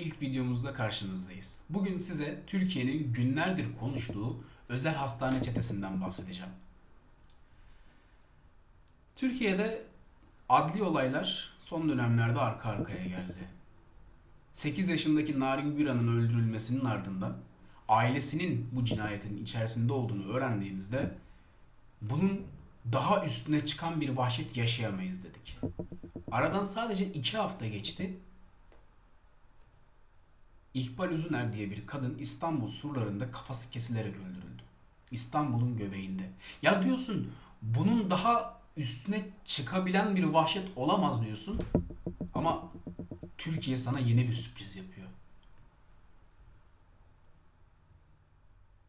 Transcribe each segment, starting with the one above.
ilk videomuzda karşınızdayız. Bugün size Türkiye'nin günlerdir konuştuğu özel hastane çetesinden bahsedeceğim. Türkiye'de adli olaylar son dönemlerde arka arkaya geldi. 8 yaşındaki Narin Güran'ın öldürülmesinin ardından ailesinin bu cinayetin içerisinde olduğunu öğrendiğimizde bunun daha üstüne çıkan bir vahşet yaşayamayız dedik. Aradan sadece iki hafta geçti. İkbal Üzüner diye bir kadın İstanbul surlarında kafası kesilerek öldürüldü. İstanbul'un göbeğinde. Ya diyorsun bunun daha üstüne çıkabilen bir vahşet olamaz diyorsun. Ama Türkiye sana yeni bir sürpriz yapıyor.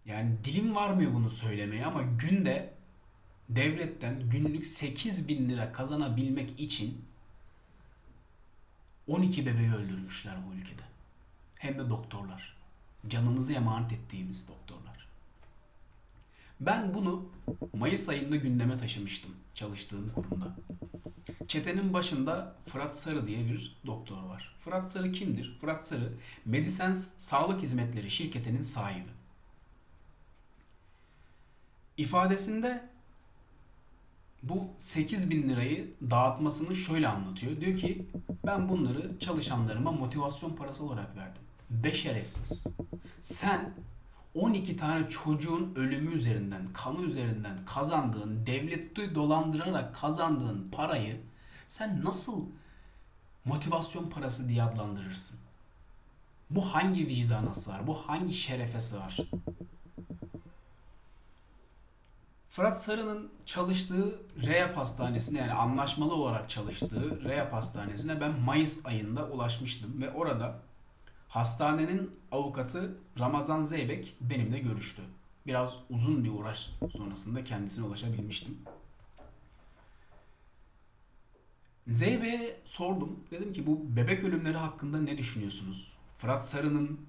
Yani dilim varmıyor bunu söylemeye ama günde devletten günlük 8 bin lira kazanabilmek için 12 bebeği öldürmüşler bu ülkede. Hem de doktorlar. Canımızı emanet ettiğimiz doktorlar. Ben bunu Mayıs ayında gündeme taşımıştım çalıştığım kurumda. Çetenin başında Fırat Sarı diye bir doktor var. Fırat Sarı kimdir? Fırat Sarı, Medisens Sağlık Hizmetleri şirketinin sahibi. İfadesinde bu 8 bin lirayı dağıtmasını şöyle anlatıyor. Diyor ki ben bunları çalışanlarıma motivasyon parası olarak verdim. Be şerefsiz. Sen 12 tane çocuğun ölümü üzerinden, kanı üzerinden kazandığın, devleti dolandırarak kazandığın parayı sen nasıl motivasyon parası diye adlandırırsın? Bu hangi vicdana sığar? Bu hangi şerefe sığar? Fırat Sarı'nın çalıştığı Reyap Hastanesi'ne yani anlaşmalı olarak çalıştığı Reyap Hastanesi'ne ben Mayıs ayında ulaşmıştım ve orada hastanenin avukatı Ramazan Zeybek benimle görüştü. Biraz uzun bir uğraş sonrasında kendisine ulaşabilmiştim. Zeybek'e sordum. Dedim ki bu bebek ölümleri hakkında ne düşünüyorsunuz? Fırat Sarı'nın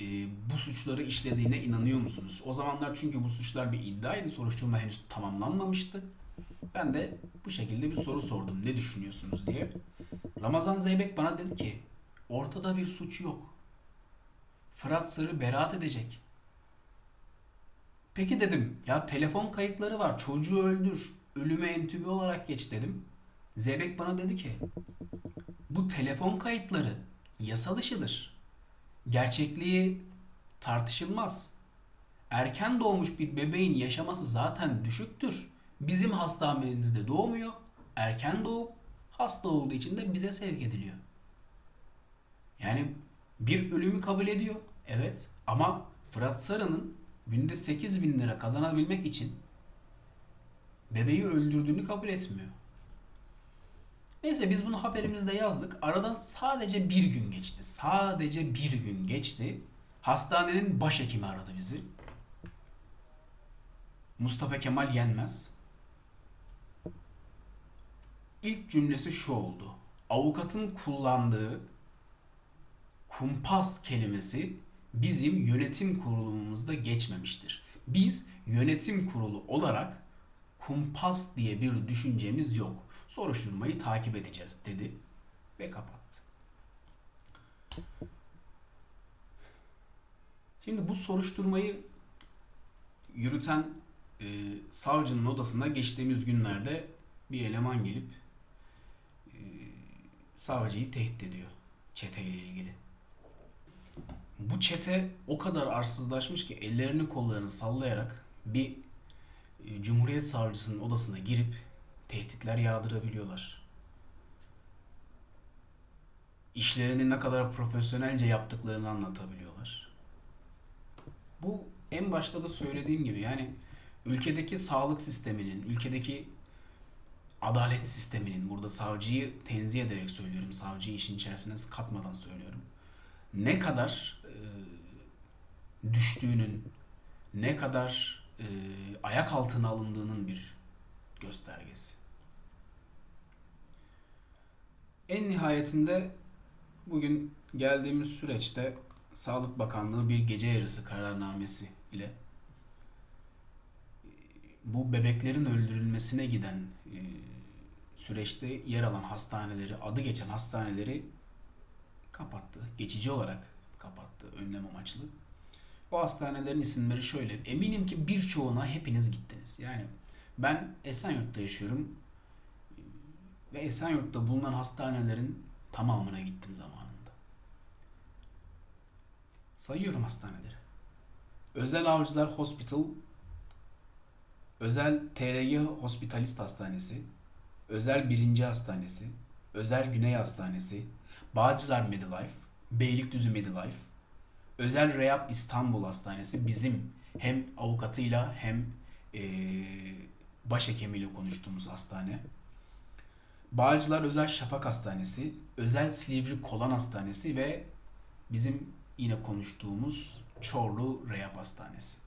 e, bu suçları işlediğine inanıyor musunuz? O zamanlar çünkü bu suçlar bir iddiaydı. Soruşturma henüz tamamlanmamıştı. Ben de bu şekilde bir soru sordum. Ne düşünüyorsunuz diye. Ramazan Zeybek bana dedi ki ortada bir suç yok. Fırat Sarı beraat edecek. Peki dedim ya telefon kayıtları var çocuğu öldür ölüme entübe olarak geç dedim. Zeybek bana dedi ki bu telefon kayıtları yasa dışıdır. Gerçekliği tartışılmaz. Erken doğmuş bir bebeğin yaşaması zaten düşüktür. Bizim hastanemizde doğmuyor. Erken doğup hasta olduğu için de bize sevk ediliyor. Yani bir ölümü kabul ediyor. Evet. Ama Fırat Sarı'nın günde 8 bin lira kazanabilmek için bebeği öldürdüğünü kabul etmiyor. Neyse biz bunu haberimizde yazdık. Aradan sadece bir gün geçti. Sadece bir gün geçti. Hastanenin başhekimi aradı bizi. Mustafa Kemal Yenmez. İlk cümlesi şu oldu. Avukatın kullandığı kumpas kelimesi bizim yönetim kurulumuzda geçmemiştir. Biz yönetim kurulu olarak kumpas diye bir düşüncemiz yok. Soruşturmayı takip edeceğiz dedi ve kapattı. Şimdi bu soruşturmayı yürüten e, savcının odasına geçtiğimiz günlerde bir eleman gelip e, savcıyı tehdit ediyor çeteyle ilgili. Bu çete o kadar arsızlaşmış ki ellerini kollarını sallayarak bir e, Cumhuriyet Savcısının odasına girip tehditler yağdırabiliyorlar. İşlerini ne kadar profesyonelce yaptıklarını anlatabiliyorlar. Bu en başta da söylediğim gibi yani ülkedeki sağlık sisteminin, ülkedeki adalet sisteminin, burada savcıyı tenzih ederek söylüyorum, savcıyı işin içerisine katmadan söylüyorum. Ne kadar e, düştüğünün, ne kadar e, ayak altına alındığının bir göstergesi. En nihayetinde bugün geldiğimiz süreçte Sağlık Bakanlığı bir gece yarısı kararnamesi ile e, bu bebeklerin öldürülmesine giden e, süreçte yer alan hastaneleri, adı geçen hastaneleri kapattı. Geçici olarak kapattı önlem amaçlı. O hastanelerin isimleri şöyle. Eminim ki birçoğuna hepiniz gittiniz. Yani ben Esenyurt'ta yaşıyorum. Ve Esenyurt'ta bulunan hastanelerin tamamına gittim zamanında. Sayıyorum hastaneleri. Özel Avcılar Hospital, Özel TRG Hospitalist Hastanesi, Özel Birinci Hastanesi, Özel Güney Hastanesi, Bağcılar Medilife, Beylikdüzü Medilife, Özel Rehab İstanbul Hastanesi bizim hem avukatıyla hem eee başhekimiyle konuştuğumuz hastane. Bağcılar Özel Şafak Hastanesi, Özel Silivri Kolan Hastanesi ve bizim yine konuştuğumuz Çorlu Rehab Hastanesi.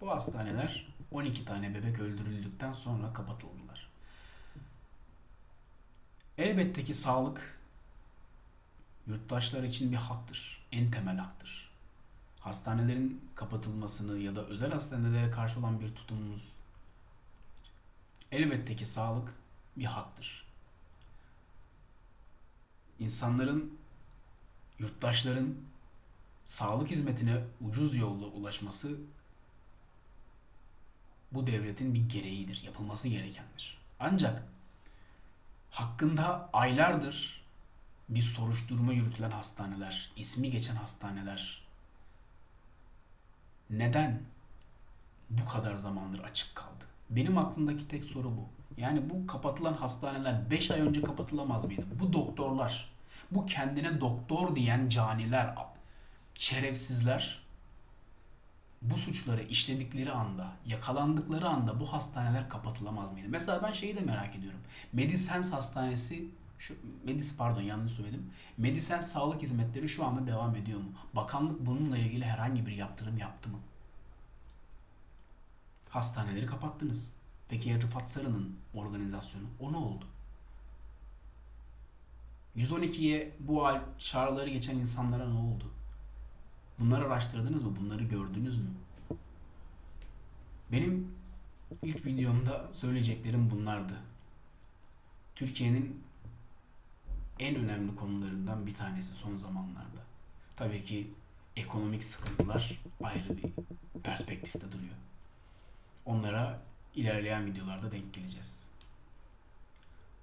Bu hastaneler 12 tane bebek öldürüldükten sonra kapatıldılar. Elbette ki sağlık yurttaşlar için bir haktır. En temel haktır. Hastanelerin kapatılmasını ya da özel hastanelere karşı olan bir tutumumuz elbette ki sağlık bir haktır. İnsanların, yurttaşların sağlık hizmetine ucuz yolla ulaşması bu devletin bir gereğidir, yapılması gerekendir. Ancak hakkında aylardır bir soruşturma yürütülen hastaneler, ismi geçen hastaneler neden bu kadar zamandır açık kaldı? Benim aklımdaki tek soru bu. Yani bu kapatılan hastaneler 5 ay önce kapatılamaz mıydı? Bu doktorlar, bu kendine doktor diyen caniler, şerefsizler bu suçları işledikleri anda, yakalandıkları anda bu hastaneler kapatılamaz mıydı? Mesela ben şeyi de merak ediyorum. Medisens Hastanesi şu Medis pardon yanlış söyledim. Medisens sağlık hizmetleri şu anda devam ediyor mu? Bakanlık bununla ilgili herhangi bir yaptırım yaptı mı? Hastaneleri kapattınız. Peki ya Rıfat Sarı'nın organizasyonu? O ne oldu? 112'ye bu hal çağrıları geçen insanlara ne oldu? Bunları araştırdınız mı? Bunları gördünüz mü? Benim ilk videomda söyleyeceklerim bunlardı. Türkiye'nin en önemli konularından bir tanesi son zamanlarda. Tabii ki ekonomik sıkıntılar ayrı bir perspektifte duruyor. Onlara ilerleyen videolarda denk geleceğiz.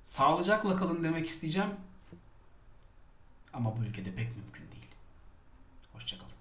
Sağlıcakla kalın demek isteyeceğim. Ama bu ülkede pek mümkün değil. Hoşçakalın.